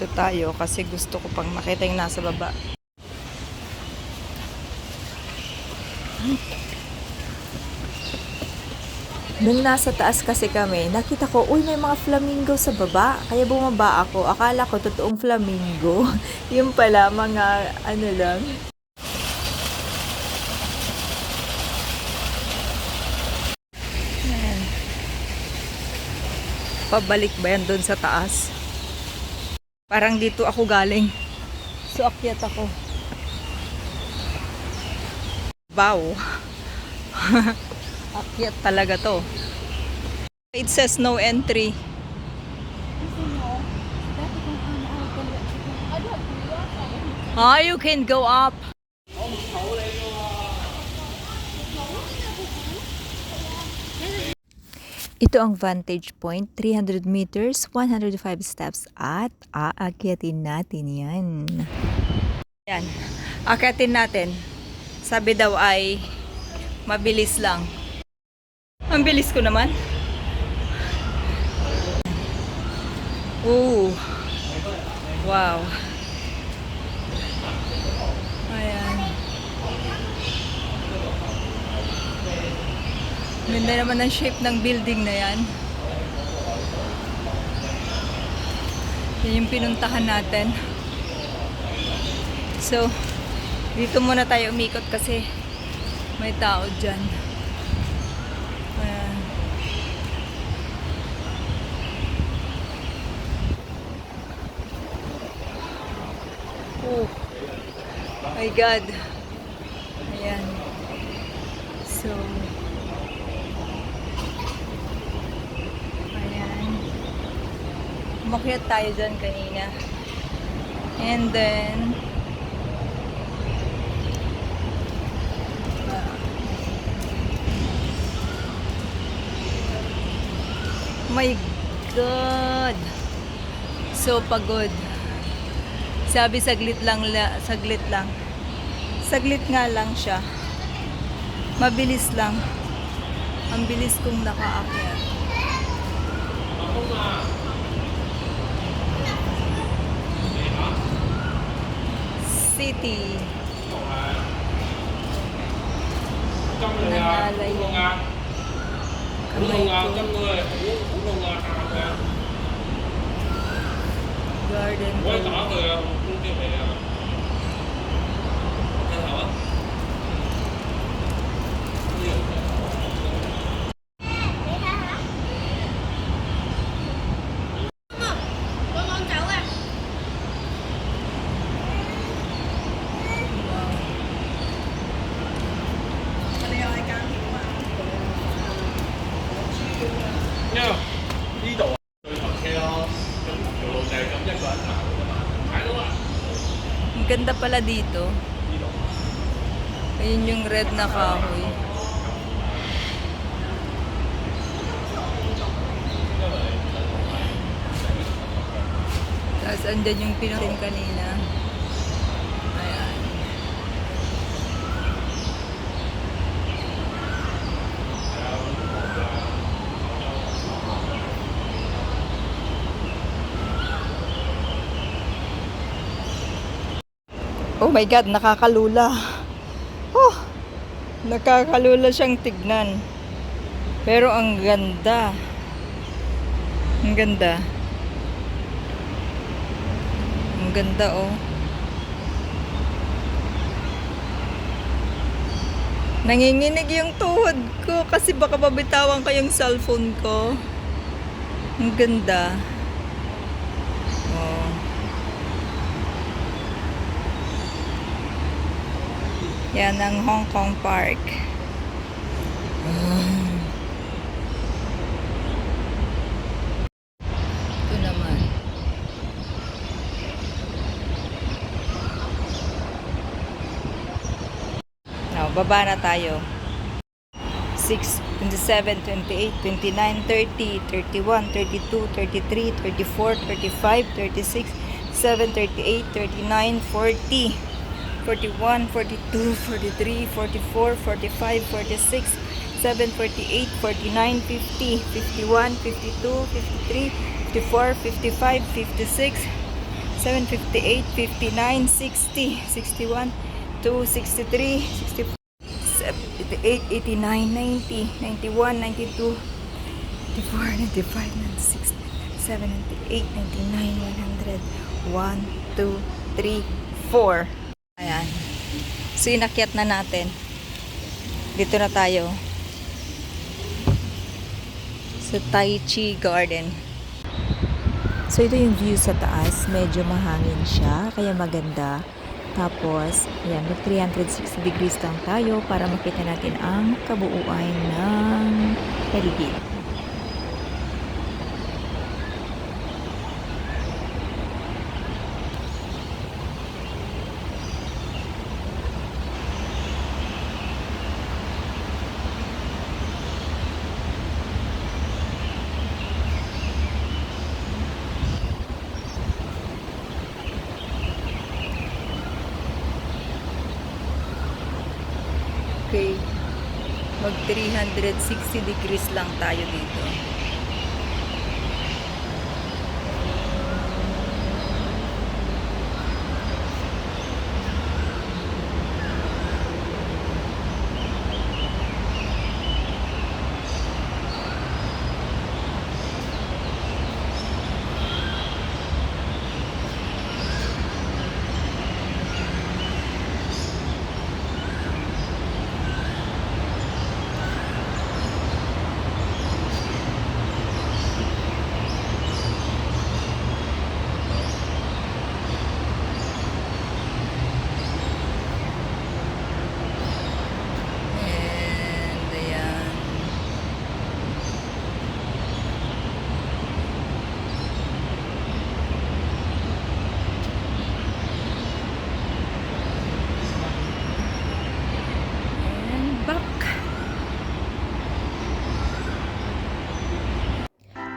Dito tayo kasi gusto ko pang makita yung nasa baba. Nung nasa taas kasi kami, nakita ko, uy, may mga flamingo sa baba. Kaya bumaba ako. Akala ko totoong flamingo. yung pala, mga ano lang. Pabalik ba yan doon sa taas? Parang dito ako galing. So, akyat ako. Wow. akyat talaga to. It says no entry. Ah, you can go up. Ito ang vantage point, 300 meters, 105 steps at aakyatin natin yan. Yan, akyatin natin. Sabi daw ay mabilis lang. Ang bilis ko naman. Ooh. Wow. Ayan. Ganda naman ang shape ng building na yan. Yan yung pinuntahan natin. So, dito muna tayo umikot kasi may tao dyan. Oh. My God. Ayan. So, Ayan. Umakyat tayo dyan kanina. And then, ah, my God! So pagod. Sabi saglit lang, la, saglit lang. Saglit nga lang siya. Mabilis lang. Ang bilis kong nakaakyat. City. Nangalay yung kamay ko. Garden ganda pala dito. Ayun yung red na kahoy. Tapos andyan yung pinutin kanina. Ayan. Oh my God, nakakalula. Oh, nakakalula siyang tignan. Pero ang ganda. Ang ganda. Ang ganda oh. Nanginginig yung tuhod ko kasi baka mabitawan ko yung cellphone ko. Ang ganda. Oh. Yan ang Hong Kong Park. Ito naman. Now, baba na tayo. 6, 27, 28, 29, 30, 31, 32, 33, 34, 35, 36, 7, 38, 39, 40. 41, 42, 43, 44, 45, 46, 7, 48, 49, 50, 51, 52, 53, 54, 55, 56, 758, 59, 60, 61, 2, 63, 64, 78, 89, 90, 91, 92, 94, 95, 96, 97, 98, 99, 100, 1, 2, 3, 4. Ayan. So, inakyat na natin. Dito na tayo. Sa Tai Chi Garden. So, ito yung view sa taas. Medyo mahangin siya, kaya maganda. Tapos, ayan, mag 360 degrees lang tayo para makita natin ang kabuuan ng paligid. Okay. Mag 360 degrees lang tayo dito.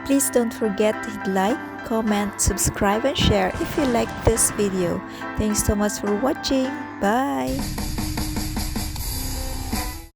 Please don't forget to hit like, comment, subscribe, and share if you like this video. Thanks so much for watching. Bye!